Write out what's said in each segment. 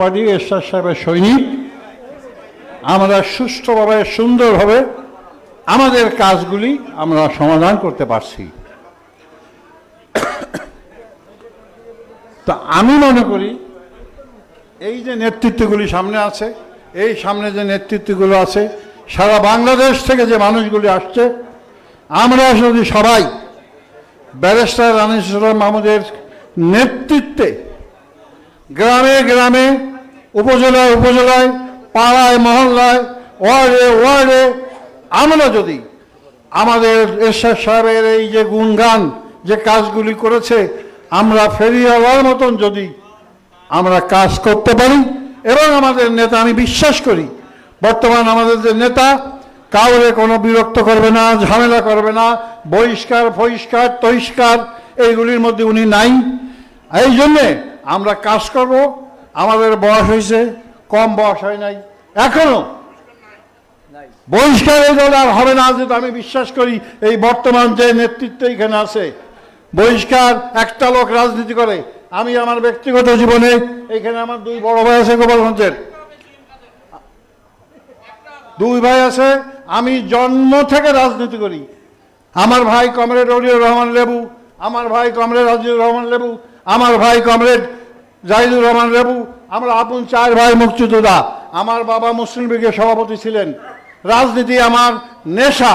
Party, এরশাদ সাহেবের সৈনিক। আমরা সুষ্ঠুভাবে, সুন্দরভাবে আমাদের কাজগুলি আমরা সমাধান করতে পারছি। তা আমি মনে করি, এই যে নেতৃত্বগুলি সামনে আছে, এই সামনে যে নেতৃত্বগুলো আছে, সারা বাংলাদেশ থেকে যে মানুষগুলি আসছে, আমরা যদি সবাই ব্যারিস্টার রানিসুর মাহমুদের নেতৃত্বে গ্রামে গ্রামে উপজেলায় উপজেলায়, পাড়ায়, মহল্লায়, ওয়ার্ডে ওয়ার্ডে, আমরা যদি আমাদের এরশাদ সাহেবের এই যে গুণগান, যে কাজগুলি করেছে, আমরা ফেরিওয়ালার মতন যদি আমরা কাজ করতে পারি, এবং আমাদের নেতা, আমি বিশ্বাস করি, বর্তমান আমাদের যে নেতা, কাউরে কোনো বিরক্ত করবে না, ঝামেলা করবে না, বহিষ্কার, ফহিষ্কার, তহিষ্কার, এইগুলির মধ্যে উনি নাই। এই জন্যে আমরা কাজ করব আমাদের বয়স হয়েছে, কম বয়স হয় নাই, এখনও। বহিষ্কার এই দল আর হবে না যেটা আমি বিশ্বাস করি এই বর্তমান যে নেতৃত্ব এখানে আছে, বহিষ্কার একটা লোক রাজনীতি করে। আমি আমার ব্যক্তিগত জীবনে এখানে আমার দুই বড় ভাই আছে গোপালগঞ্জের। দুই ভাই আছে, আমি জন্ম থেকে রাজনীতি করি। আমার ভাই কমরেড অলিউর রহমান লেবু, আমার ভাই কমরেড আজিজুর রহমান লেবু, আমার ভাই কমরেড জাহিদুর রহমান রেবু, আমরা আপন চার ভাই মুক্তিযোদ্ধা। আমার বাবা মুসলিম লীগের সভাপতি ছিলেন। রাজনীতি আমার নেশা।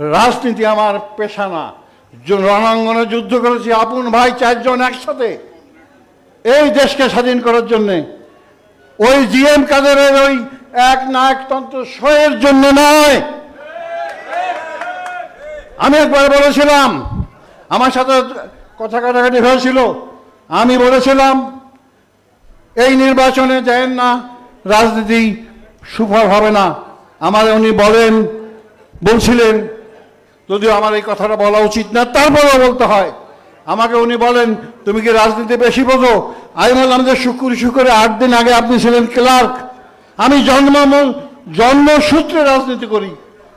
রাজনীতি আমার পেশা না রণাঙ্গনে যুদ্ধ করেছি, আপন ভাই চারজন একসাথে। এই দেশকে স্বাধীন করার জন্যে। ওই জিএম কাদেরের ওই এক নায়কতন্ত্র শোয়ের জন্য নয়। আমি একবার বলেছিলাম, আমার সাথে কথা কাটাকাটি হয়েছিল আমি বলেছিলাম, এই নির্বাচনে দেন না, রাজনীতি সুফল হবে না। আমার উনি বলেন, বলছিলেন, যদিও আমার এই কথাটা বলা উচিত না, তারপরেও বলতে হয়। আমাকে উনি বলেন, তুমি কি রাজনীতি বেশি বোঝো? আমি বললাম যে, শুক্র, শুক্রে আট দিন আগে আপনি ছিলেন ক্লার্ক। আমি জন্ম জন্মসূত্রে রাজনীতি করি।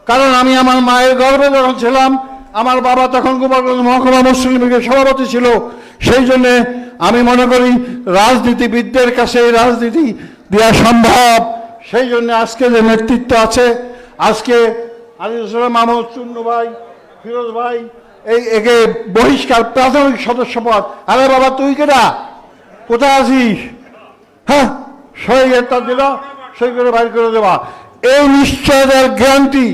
কারণ আমি আমার মায়ের গর্ভে যখন ছিলাম আমার বাবা তখন গোপালগঞ্জ মহকুমা মুসলিম লীগের সভাপতি ছিল। সেই জন্যে আমি মনে করি রাজনীতিবিদদের কাছে এই রাজনীতি দেওয়া সম্ভব। সেই জন্য আজকে যে নেতৃত্ব আছে, আজকে আলিউসলাম মাহমুদ চুন্নু ভাই, ফিরোজ ভাই, এই একে বহিষ্কার প্রাথমিক সদস্য পদ। আরে বাবা, তুই কেডা? কোথায় আছিস? হ্যাঁ সই একটা দিল, সই করে বাইর করে দেওয়া এই নিশ্চয়তার গ্যারান্টি